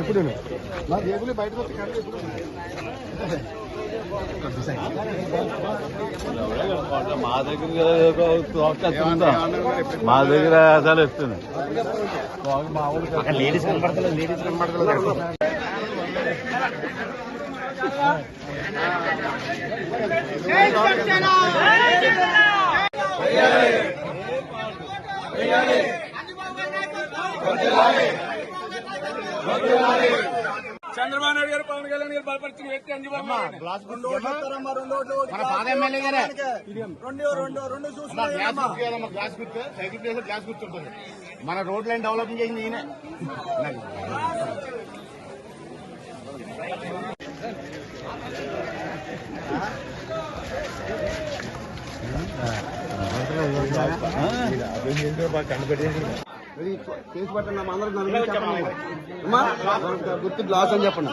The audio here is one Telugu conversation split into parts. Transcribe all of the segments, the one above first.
ఎప్పుడు మా జేబులు బయటకు వచ్చి ఎప్పుడు మా దగ్గర మా దగ్గర అసలు ఇస్తుంది లేడీస్ కనపడతలేదు లేడీస్ కనపడతలేదు చంద్రబాబు నాయుడు గారు పవన్ కళ్యాణ్ గారు బలపరిచిన వ్యక్తి అంజబాబు మన రెండు లైన్ డెవలప్మెంట్ చేసింది ఈయన ఇది కేసు పట్టండి అమ్మా, అందరూ నలుగురు చెప్పండి అమ్మా. గుర్తు గ్లాస్ అని చెప్పండి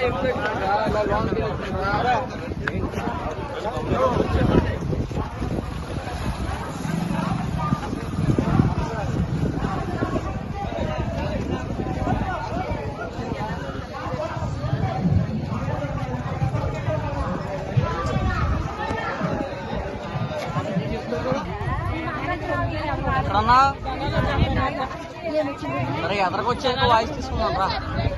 గారి నాయకత్వంలో జై జనసేన జై జనసేన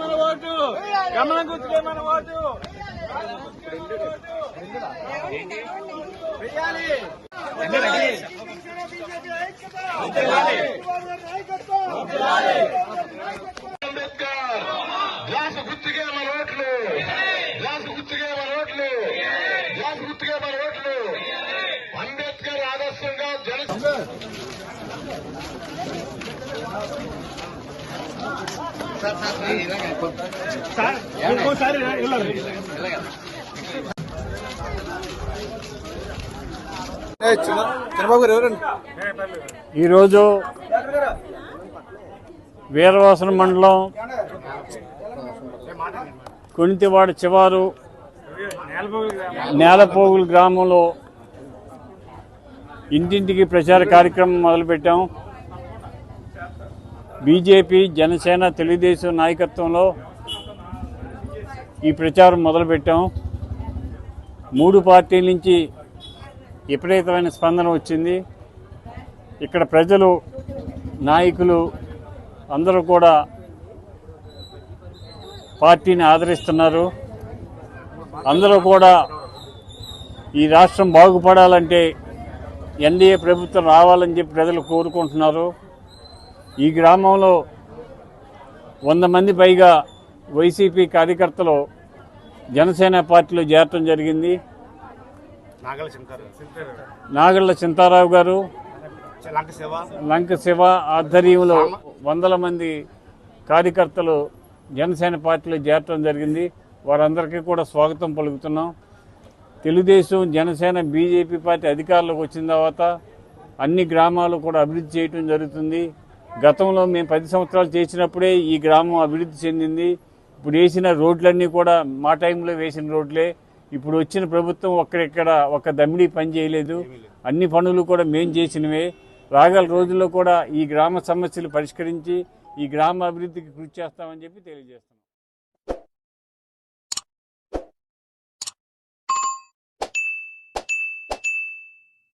మన ఓటు. గమనం గుర్తుకే మన ఓటు. అంబేద్కర్ గ్లాసు గుర్తుకే మన ఓట్లు గ్లాసు గుర్తుకే మన ఓట్లు గ్లాసు గుర్తుకే మన ఓట్లు అంబేద్కర్ ఆదర్శంగా జన ఇంకోసారి చంద్రబాబు గారు ఎవరండి ఈరోజు వీరవాసన మండలం కొనితివాడ చివారు నేలపోగుల గ్రామంలో ఇంటింటికి ప్రచార కార్యక్రమం మొదలుపెట్టాం. బీజేపీ జనసేన తెలుగుదేశం నాయకత్వంలో ఈ ప్రచారం మొదలుపెట్టాం. మూడు పార్టీల నుంచి విపరీతమైన స్పందన వచ్చింది. ఇక్కడ ప్రజలు నాయకులు అందరూ కూడా పార్టీని ఆదరిస్తున్నారు. అందరూ కూడా ఈ రాష్ట్రం బాగుపడాలంటే ఎన్డీఏ ప్రభుత్వం రావాలని చెప్పి ప్రజలు కోరుకుంటున్నారు. ఈ గ్రామంలో వంద మంది పైగా వైసీపీ కార్యకర్తలు జనసేన పార్టీలో చేరటం జరిగింది. నాగళ్ళ చింతారావు గారు లంక శివ. ఆధ్వర్యంలో వందల మంది కార్యకర్తలు జనసేన పార్టీలో చేరటం జరిగింది. వారందరికీ కూడా స్వాగతం పలుకుతున్నాం. తెలుగుదేశం జనసేన బీజేపీ పార్టీ అధికారంలోకి వచ్చిన తర్వాత అన్ని గ్రామాలు కూడా అభివృద్ధి చేయటం జరుగుతుంది. గతంలో మేము పది సంవత్సరాలు చేసినప్పుడే ఈ గ్రామం అభివృద్ధి చెందింది. ఇప్పుడు వేసిన రోడ్లన్నీ కూడా మా టైంలో వేసిన రోడ్లే. ఇప్పుడు వచ్చిన ప్రభుత్వం ఒక్కడెక్కడ ఒక్క దమ్మిడి పని చేయలేదు. అన్ని పనులు కూడా మేం చేసినవే. రాగల రోజుల్లో కూడా ఈ గ్రామ సమస్యలు పరిష్కరించి ఈ గ్రామ అభివృద్ధికి కృషి చేస్తామని చెప్పి తెలియజేస్తాం